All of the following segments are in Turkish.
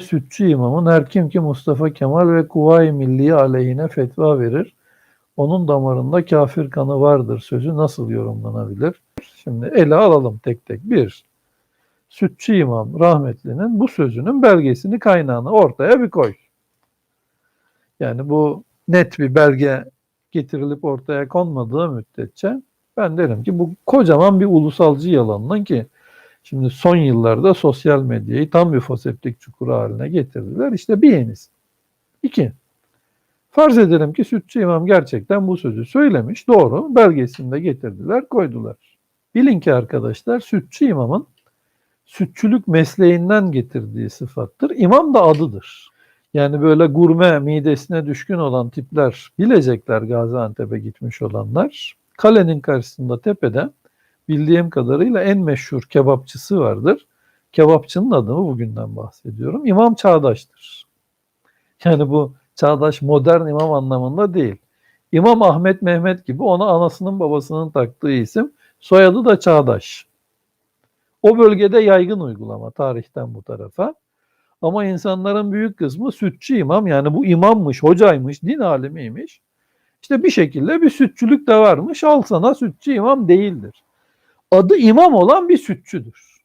Sütçü imamın her kim ki Mustafa Kemal ve Kuvayi Milliye aleyhine fetva verir, onun damarında kafir kanı vardır sözü nasıl yorumlanabilir? Şimdi ele alalım tek tek. Bir, Sütçü İmam rahmetlinin bu sözünün belgesini kaynağını ortaya bir koy. Yani bu net bir belge getirilip ortaya konmadığı müddetçe ben derim ki bu kocaman bir ulusalcı yalanla ki şimdi son yıllarda sosyal medyayı tam bir foseptik çukuru haline getirdiler. İşte bir yenisi. İki, farz edelim ki Sütçü İmam gerçekten bu sözü söylemiş. Doğru. Belgesini de getirdiler, koydular. Bilin ki arkadaşlar Sütçü İmam'ın sütçülük mesleğinden getirdiği sıfattır. İmam da adıdır. Yani böyle gurme midesine düşkün olan tipler bilecekler Gaziantep'e gitmiş olanlar. Kalenin karşısında tepede bildiğim kadarıyla en meşhur kebapçısı vardır. Kebapçının adını bugünden bahsediyorum. İmam Çağdaş'tır. Yani bu çağdaş modern imam anlamında değil. İmam Ahmet Mehmet gibi ona anasının babasının taktığı isim. Soyadı da Çağdaş. O bölgede yaygın uygulama tarihten bu tarafa. Ama insanların büyük kısmı sütçü imam yani bu imammış, hocaymış, din alimiymiş. İşte bir şekilde bir sütçülük de varmış. Al sana sütçü imam değildir. Adı imam olan bir sütçüdür.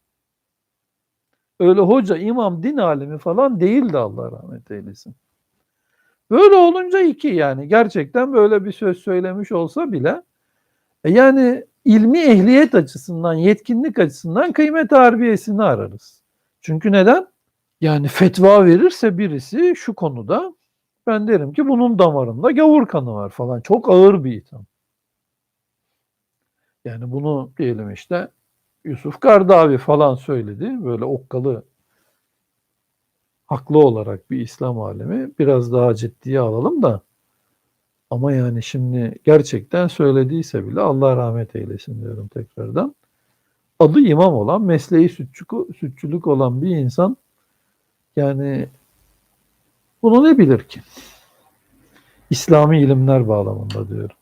Öyle hoca, imam, din alimi falan değildi Allah rahmet eylesin. Böyle olunca iki yani gerçekten böyle bir söz söylemiş olsa bile e yani ilmi ehliyet açısından, yetkinlik açısından kıymet harbiyesini ararız. Çünkü neden? Yani fetva verirse birisi şu konuda ben derim ki bunun damarında gavur kanı var falan. Çok ağır bir itham. Yani bunu diyelim işte Yusuf Kardavi falan söyledi. Böyle okkalı haklı olarak bir İslam alemi biraz daha ciddiye alalım da ama yani şimdi gerçekten söylediyse bile Allah rahmet eylesin diyorum tekrardan. Adı imam olan, mesleği sütçülük, olan bir insan yani bunu ne bilir ki? İslami ilimler bağlamında diyorum.